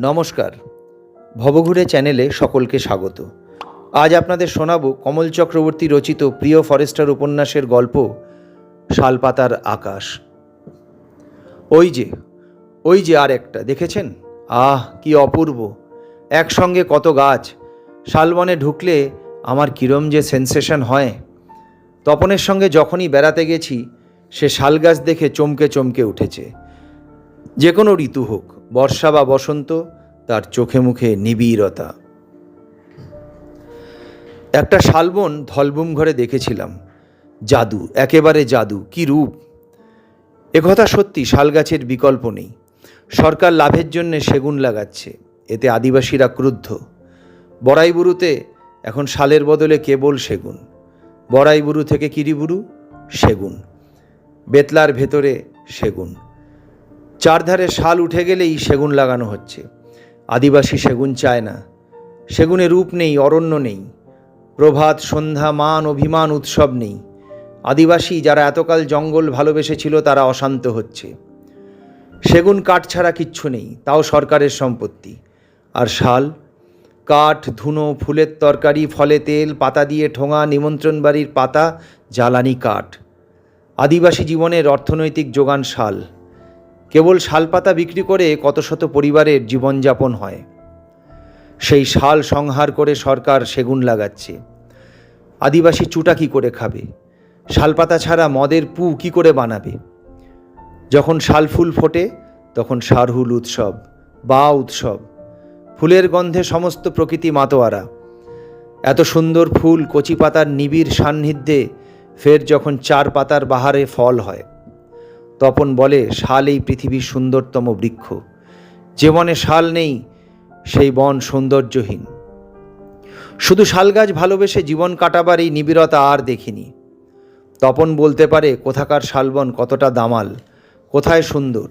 নমস্কার। ভবঘুরে চ্যানেলে সকলকে স্বাগত। আজ আপনাদের শোনাব কমল চক্রবর্তী রচিত প্রিয় ফরেস্টার উপন্যাসের গল্প, শালপাতার আকাশ। ওই যে ওই যে আর একটা, দেখেছেন? আহ, কি অপূর্ব। একসঙ্গে কত গাছ, শালবনে ঢুকলে আমার কিরম যে সেন্সেশন হয়। তপনের সঙ্গে যখনই বেড়াতে গেছি, সে শাল গাছ দেখে চমকে চমকে উঠেছে। যে কোনো ঋতু হোক, বর্ষা বা বসন্ত, তার চোখে মুখে নিবিড়তা। একটা শালবন ধলবুম ঘরে দেখেছিলাম। জাদু, একেবারে জাদু, কি রূপ! একথা সত্যি শাল গাছের বিকল্প নেই। সরকার লাভের জন্য সেগুন লাগাচ্ছে, এতে আদিবাসীরা ক্রুদ্ধ। বড়াইবুরুতে এখন শালের বদলে কেবল সেগুন। বড়াইবুরু থেকে কিরিবুরু, সেগুন। বেতলার ভেতরে সেগুন। চারধারে শাল উঠে গেলেই সেগুন লাগানো হচ্ছে। আদিবাসী সেগুন চায় না। সেগুনে রূপ নেই, অরণ্য নেই। প্রভাত, সন্ধ্যা, মান, অভিমান, উৎসব নেই। আদিবাসী যারা এতকাল জঙ্গল ভালোবেসেছিল তারা অশান্ত হচ্ছে। সেগুন কাঠ ছাড়া কিচ্ছু নেই, তাও সরকারের সম্পত্তি। আর শাল কাঠ, ধুনো, ফুলের তরকারি, ফলে তেল, পাতা দিয়ে ঠোঙা, নিমন্ত্রণ বাড়ির পাতা, জ্বালানি কাঠ। আদিবাসী জীবনের অর্থনৈতিক যোগান শাল। কেবল শালপাতা বিক্রি করে কত শত পরিবারের জীবনযাপন হয়। সেই শাল সংহার করে সরকার সেগুন লাগাচ্ছে। আদিবাসী চুটা কি করে খাবে? শালপাতা ছাড়া মদের পু কি করে বানাবে? যখন শাল ফুল ফোটে, তখন সারহুল উৎসব, বা উৎসব। ফুলের গন্ধে সমস্ত প্রকৃতি মাতোয়ারা। এত সুন্দর ফুল কচি পাতার নিবিড় সান্নিধ্যে ফের যখন চার পাতার বাহারে ফল হয়। তপন বলে, শাল এই পৃথিবীর সুন্দরতম বৃক্ষ। যে বনে শাল নেই, সেই বন সৌন্দর্যহীন। শুধু শাল গাছ ভালোবেসে জীবন কাটাবার এই নিবিড়তা আর দেখিনি। তপন বলতে পারে, কোথাকার শালবন কতটা দামাল, কোথায় সুন্দর।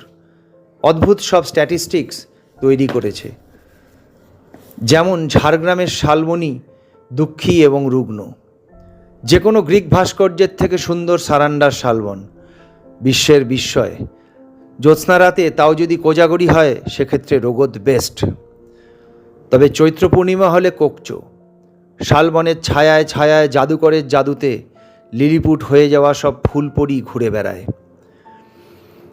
অদ্ভুত সব স্ট্যাটিস্টিক্স তৈরি করেছে। যেমন ঝাড়গ্রামের শালবনি, দুঃখী এবং রুগ্ন। যে কোনো গ্রিক ভাস্কর্যের থেকে সুন্দর সারান্ডার শালবন। বিশ্বের বিস্ময়। জ্যোৎস্না রাতে তাও যদি কোজাগরি হয়, সেক্ষেত্রে রোগত বেস্ট। তবে চৈত্র পূর্ণিমা হলে কোকচো। শালবনের ছায়ায় ছায়ায় জাদুকরের জাদুতে লিলিপুট হয়ে যাওয়া সব ফুলপরি ঘুরে বেড়ায়।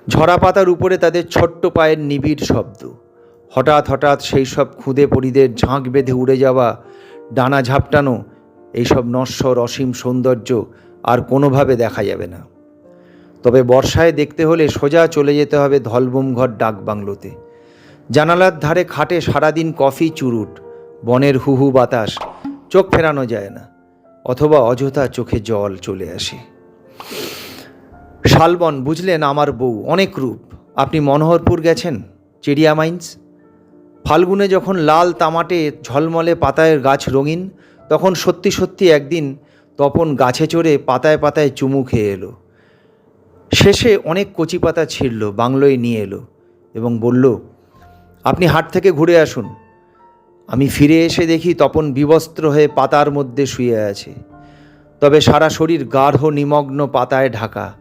ঝরা পাতার উপরে তাদের ছোট্ট পায়ের নিবিড় শব্দ। হঠাৎ হঠাৎ সেই সব খুদে পরিদের ঝাঁক বেঁধে উড়ে যাওয়া, ডানা ঝাপটানো, এইসব নশ্বর অসীম সৌন্দর্য আর কোনোভাবে দেখা যাবে না। তবে বর্ষায় দেখতে হলে সোজা চলে যেতে হবে ধলবুমঘর ডাকবাংলোতে জানালার ধারে খাটে সারাদিন কফি চুরুট, বনের হুহু বাতাস, চোখ ফেরানো যায় না, অথবা অযথা চোখে জল চলে আসে। শালবন, বুঝলেন আমার বউ অনেক রূপ। আপনি মনোহরপুর গেছেন? চিড়িয়া মাইন্স ফাল্গুনে যখন লাল তামাটে ঝলমলে পাতায় গাছ রঙিন, তখন সত্যি সত্যি একদিন তপন গাছে চড়ে পাতায় পাতায় চুমু খেয়ে এলো। শেষে অনেক কচি পাতা ছিঁড়ল, বাংলোয় নিয়ে এলো এবং বলল, আপনি হাট থেকে ঘুরে আসুন। আমি ফিরে এসে দেখি তপন বিবস্ত্র হয়ে পাতার মধ্যে শুয়ে আছে। তবে সারা শরীর গাঢ়, নিমগ্ন পাতায় ঢাকা।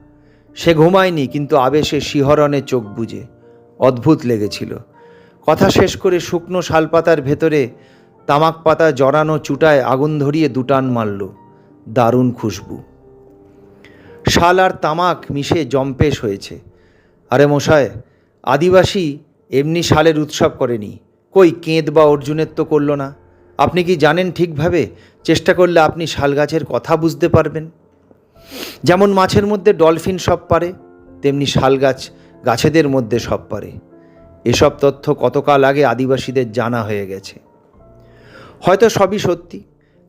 সে ঘুমায়নি, কিন্তু আবেশে শিহরণে চোখ বুজে। অদ্ভুত লেগেছিল। কথা শেষ করে শুকনো শালপাতার ভেতরে তামাক পাতা জড়ানো চুটায় আগুন ধরিয়ে দুটান মারল। দারুণ খুশবু। শাল আর তামাক মিশে জম্পেশ হয়েছে। আরে মশায়, আদিবাসী এমনি শালের উৎসব করেনি। কই কেঁদ বা অর্জুনের তো করল না। আপনি কি জানেন ঠিকভাবে? চেষ্টা করলে আপনি শাল গাছের কথা বুঝতে পারবেন। যেমন মাছের মধ্যে ডলফিন সব পারে, তেমনি শাল গাছ গাছেদের মধ্যে সব পারে। এসব তথ্য কতকাল আগে আদিবাসীদের জানা হয়ে গেছে। হয়তো সবই সত্যি,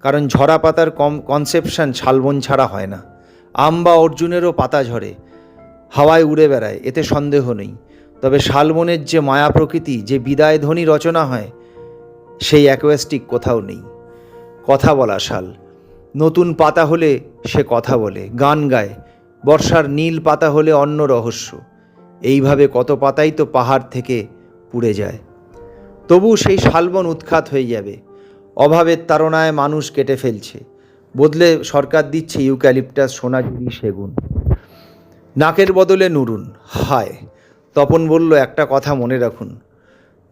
কারণ ঝরা পাতার কম কনসেপশন শালবন ছাড়া হয় না। আম বা অর্জুনেরও পাতা ঝরে, হাওয়ায় উড়ে বেড়ায়, এতে সন্দেহ নেই। তবে শালবনের যে মায়া প্রকৃতি, যে বিদায় ধ্বনি রচনা হয়, সেই অ্যাকোয়াস্টিক কোথাও নেই। কথা বলা শাল, নতুন পাতা হলে সে কথা বলে, গান গায়, বর্ষার নীল পাতা হলে অন্য রহস্য। এইভাবে কত পাতাই তো পাহাড় থেকে পুড়ে যায়। তবু সেই শালবন উৎখাত হয়ে যাবে। অভাবের তাড়নায় মানুষ কেটে ফেলছে। বদলে সরকার দিচ্ছে ইউক্যালিপটাস, সোনাঝুরি, সেগুন। নাকের বদলে নুরুন। হায়, তপন বলল, একটা কথা মনে রাখুন।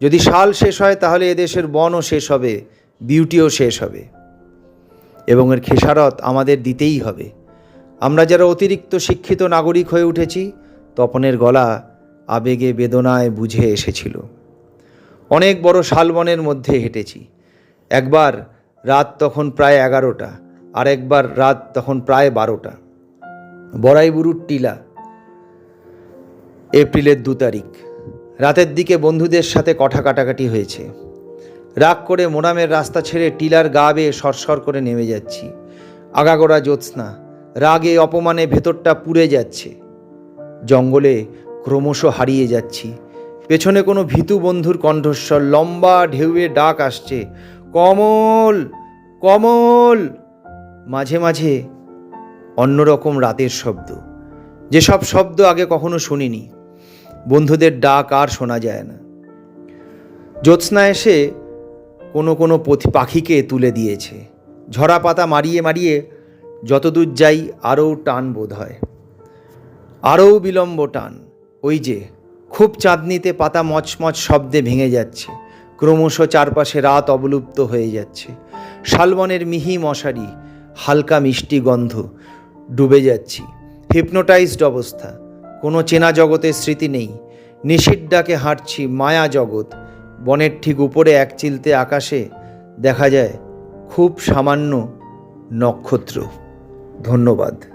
যদি শাল শেষ হয় তাহলে এদেশের বনও শেষ হবে, বিউটিও শেষ হবে। এবং এর খেসারত আমাদের দিতেই হবে। আমরা যারা অতিরিক্ত শিক্ষিত নাগরিক হয়ে উঠেছি তপনের গলা আবেগে বেদনায় বুঝে এসেছিল। অনেক বড় শালবনের মধ্যে হেঁটেছি। একবার রাত তখন প্রায় এগারোটা, আর একবার রাত তখন প্রায় বারোটা। বড়াইবুরুর টিলা, এপ্রিলের দু তারিখ। রাতের দিকে বন্ধুদের সাথে কথা কাটাকাটি হয়েছে। রাগ করে মোরামের রাস্তা ছেড়ে টিলার গা বেয়ে সরসর করে নেমে যাচ্ছি। আগাগোড়া জ্যোৎস্না, রাগে অপমানে ভেতরটা পুড়ে যাচ্ছে। জঙ্গলে ক্রমশ হারিয়ে যাচ্ছি। পেছনে কোনো ভীতু বন্ধুর কণ্ঠস্বর, লম্বা ঢেউয়ে ডাক আসছে, কমল কমল! মাঝে মাঝে অন্যরকম রাতের শব্দ। যেসব শব্দ আগে কখনো শুনিনি। বন্ধুদের ডাক আর শোনা যায় না। জ্যোৎস্না এসে কোনো কোনো পাখিকে তুলে দিয়েছে। ঝরা পাতা মারিয়ে মারিয়ে যতদূর যাই আরও টান বোধ হয়। আরও বিলম্ব টান। ওই যে, খুব চাঁদনিতে পাতা মচমচ শব্দে ভেঙে যাচ্ছে। ক্রমশ চারপাশে রাত অবলুপ্ত হয়ে যাচ্ছে। শালবনের মিহি মশারি, হালকা মিষ্টি গন্ধ, ডুবে যাচ্ছি। হিপনোটাইজড অবস্থা। কোনো চেনা জগতের স্মৃতি নেই। নিষিদ্ধাকে হাঁটছি মায়া জগৎ। বনের ঠিক উপরে এক চিলতে আকাশে দেখা যায় খুব সামান্য নক্ষত্র। ধন্যবাদ।